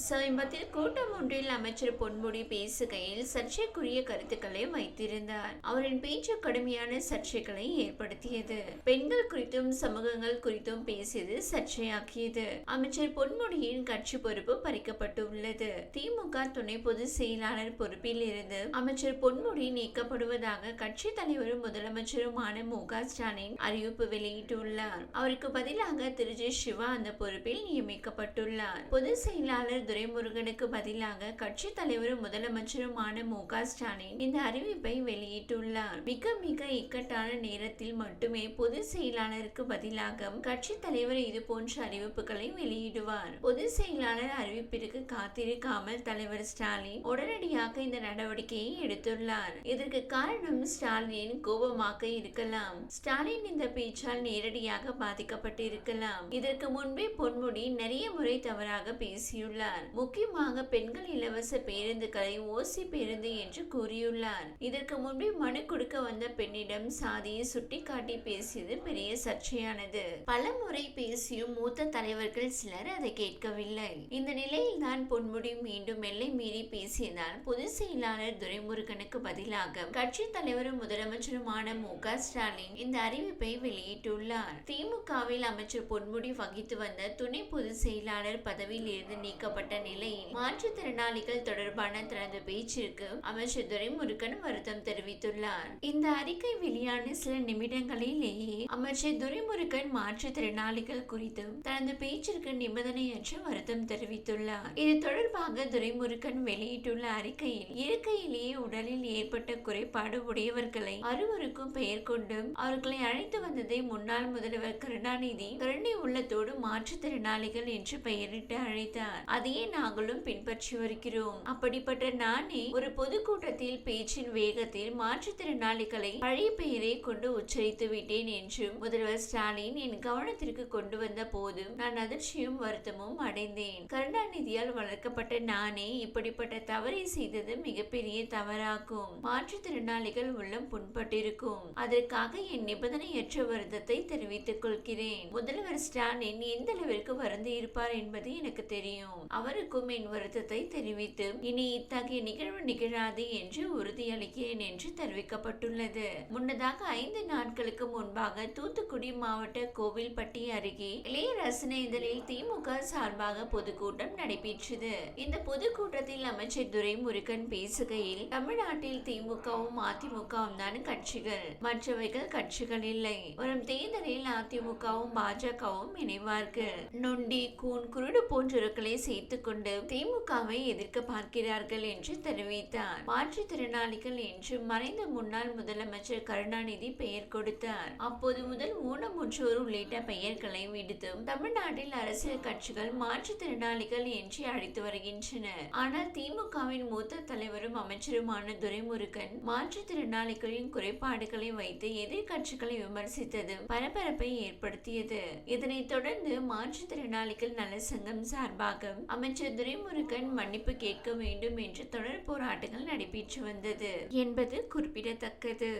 சமீபத்தில் கூட்டம் ஒன்றில் அமைச்சர் பொன்முடி பேசுகையில் சர்ச்சைக்குரிய கருத்துக்களை வைத்திருந்தார். அவரின் பேச்சு கடுமையான சர்ச்சைகளை ஏற்படுத்தியது. பெண்கள் குறித்தும் சமூகங்கள் குறித்தும் பேசியது சர்ச்சையாக்கியது. அமைச்சர் பொன்முடியின் கட்சி பொறுப்பு பறிக்கப்பட்டுள்ளது. திமுக துணை பொதுச் செயலாளர் பொறுப்பில் இருந்து அமைச்சர் பொன்முடி நீக்கப்படுவதாக கட்சி தலைவரும் முதலமைச்சருமான மு க ஸ்டாலின் அறிவிப்பு வெளியிட்டுள்ளார். அவருக்கு பதிலாக திரு. ஜி. சிவா அந்த பொறுப்பில் நியமிக்கப்பட்டுள்ளார். பொதுச் செயலாளர் துரைமுருகனுக்கு பதிலாக கட்சி தலைவரும் முதலமைச்சருமான மு க ஸ்டாலின் இந்த அறிவிப்பை வெளியிட்டுள்ளார். மிக மிக இக்கட்டான நேரத்தில் மட்டுமே பொதுச் செயலாளருக்கு பதிலாக கட்சி தலைவர் இது போன்ற அறிவிப்புகளை வெளியிடுவார். பொதுச் செயலாளர் அறிவிப்பிற்கு காத்திருக்காமல் தலைவர் ஸ்டாலின் உடனடியாக இந்த நடவடிக்கையை எடுத்துள்ளார். இதற்கு காரணம் ஸ்டாலினின் கோபமாக இருக்கலாம். ஸ்டாலின் இந்த பேச்சால் நேரடியாக பாதிக்கப்பட்டிருக்கலாம். இதற்கு முன்பே பொன்முடி நிறைய முறை தவறாக பேசியுள்ளார். கூறியுள்ளார். முக்கியமாக பெண்கள் இலவச பேருந்துகளை ஓசி பேருந்து என்று கூறியுள்ளார். இதற்கு முன்பே மனு கொடுக்க வந்த பெண்ணிடம் சாதியை சுட்டிக்காட்டி பேசியது பெரிய சர்ச்சையானது. பல முறை பேசியும் மூத்த தலைவர்கள் சிலர் அதை கேட்கவில்லை. இந்த நிலையில் தான் பொன்முடி மீண்டும் எல்லை மீறி பேசியதால் பொதுச் செயலாளர் துரைமுருகனுக்கு பதிலாக கட்சி தலைவரும் முதலமைச்சருமான மு க ஸ்டாலின் இந்த அறிவிப்பை வெளியிட்டுள்ளார். திமுகவில் அமைச்சர் பொன்முடி வகித்து வந்த துணை பொதுச் செயலாளர் பதவியில் இருந்து நீக்கப்பட்ட நிலையில் மாற்றுத்திறனாளிகள் தொடர்பான தனது பேச்சிற்கு அமைச்சர் துரைமுருகன் வருத்தம் தெரிவித்துள்ளார். இந்த அறிக்கை வெளியான சில நிமிடங்களிலேயே அமைச்சர் துரைமுருகன் மாற்றுத்திறனாளிகள் குறித்து தனது பேச்சிற்கு நிபந்தனையற்ற வருத்தம் தெரிவித்துள்ளார். இது தொடர்பாக துரைமுருகன் வெளியிட்டுள்ள அறிக்கையில் இயற்கையிலேயே உடலில் ஏற்பட்ட குறைபாடு உடையவர்களை அறுவருக்கும் பெயர் கொண்டு அவர்களை அழைத்து வந்ததை முன்னாள் முதல்வர் கருணாநிதி கருணை உள்ளத்தோடு மாற்றுத்திறனாளிகள் என்று பெயரிட்டு அழைத்தார். அதே முறையை நாங்களும் பின்பற்றி வருகிறோம். அப்படிப்பட்ட நானே ஒரு பொதுக்கூட்டத்தில் பேச்சின் வேகத்தில் மாற்றுத்திறனாளிகளை பழைய பெயரை கொண்டு உச்சரித்து விட்டேன் என்றும் முதல்வர் ஸ்டாலின் என் கவனத்திற்கு கொண்டு வந்த போதும் நான் அதிர்ச்சியும் வருத்தமும் அடைந்தேன். கருணாநிதியால் வளர்க்கப்பட்ட நானே இப்படிப்பட்ட தவறை செய்தது மிகப்பெரிய தவறாகும். மாற்றுத்திறனாளிகள் உள்ளம் புண்பட்டிருக்கும். அதற்காக என் நிபந்தனையற்ற வருத்தத்தை தெரிவித்துக் கொள்கிறேன். முதல்வர் ஸ்டாலின் எந்த அளவிற்கு வருந்தி இருப்பார் என்பது எனக்கு தெரியும். அவர் அவருக்கும் என் வருத்தத்தை தெரிவித்து இனி இத்தகைய நிகழ்வு நிகழாது என்று உறுதியளிக்கிறேன் என்று தெரிவிக்கப்பட்டுள்ளது. முன்னதாக ஐந்து நாட்களுக்கு முன்பாக தூத்துக்குடி மாவட்ட கோவில்பட்டி அருகே இளைய ரசன இதழில் திமுக சார்பாக பொதுக்கூட்டம் நடைபெற்றது. இந்த பொதுக்கூட்டத்தில் அமைச்சர் துரைமுருகன் பேசுகையில் தமிழ்நாட்டில் திமுகவும் அதிமுகவும் தான் கட்சிகள். மற்றவைகள் கட்சிகள் இல்லை. வரும் தேர்தலில் அதிமுகவும் பாஜகவும் இணைவார்கள். நொண்டி கூன் குருடு போன்றவர்களை சேர்த்துக் கொண்டு திமுகவை எதிர்க்க பார்க்கிறார்கள் என்று தெரிவித்தார். மாற்றுத்திறனாளிகள் என்று மறைந்த முன்னாள் முதலமைச்சர் கருணாநிதி பெயர் கொடுத்தார். அப்போது முதல் ஊனமுற்றோர் உள்ளிட்ட பெயர்களை விடுத்தும் தமிழ்நாட்டில் அரசியல் கட்சிகள் மாற்றுத்திறனாளிகள் என்று அழைத்து வருகின்றனர். ஆனால் திமுகவின் மூத்த தலைவரும் அமைச்சருமான துரைமுருகன் மாற்றுத்திறனாளிகளின் குறைபாடுகளை வைத்து எதிர்கட்சிகளை விமர்சித்தது பரபரப்பை ஏற்படுத்தியது. இதனைத் தொடர்ந்து மாற்றுத்திறனாளிகள் நல சங்கம் சார்பாக அமைச்சர் துரைமுருகன் மன்னிப்பு கேட்க வேண்டும் என்று தொடர் போராட்டங்கள் நடைபெற்று வந்தது என்பது குறிப்பிடத்தக்கது.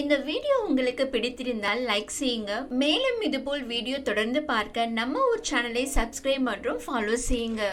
இந்த வீடியோ உங்களுக்கு பிடித்திருந்தால் லைக் செய்யுங்க. மேலும் இதுபோல் வீடியோ தொடர்ந்து பார்க்க நம்ம ஒரு சேனலை சப்ஸ்கிரைப் மற்றும் ஃபாலோ செய்யுங்க.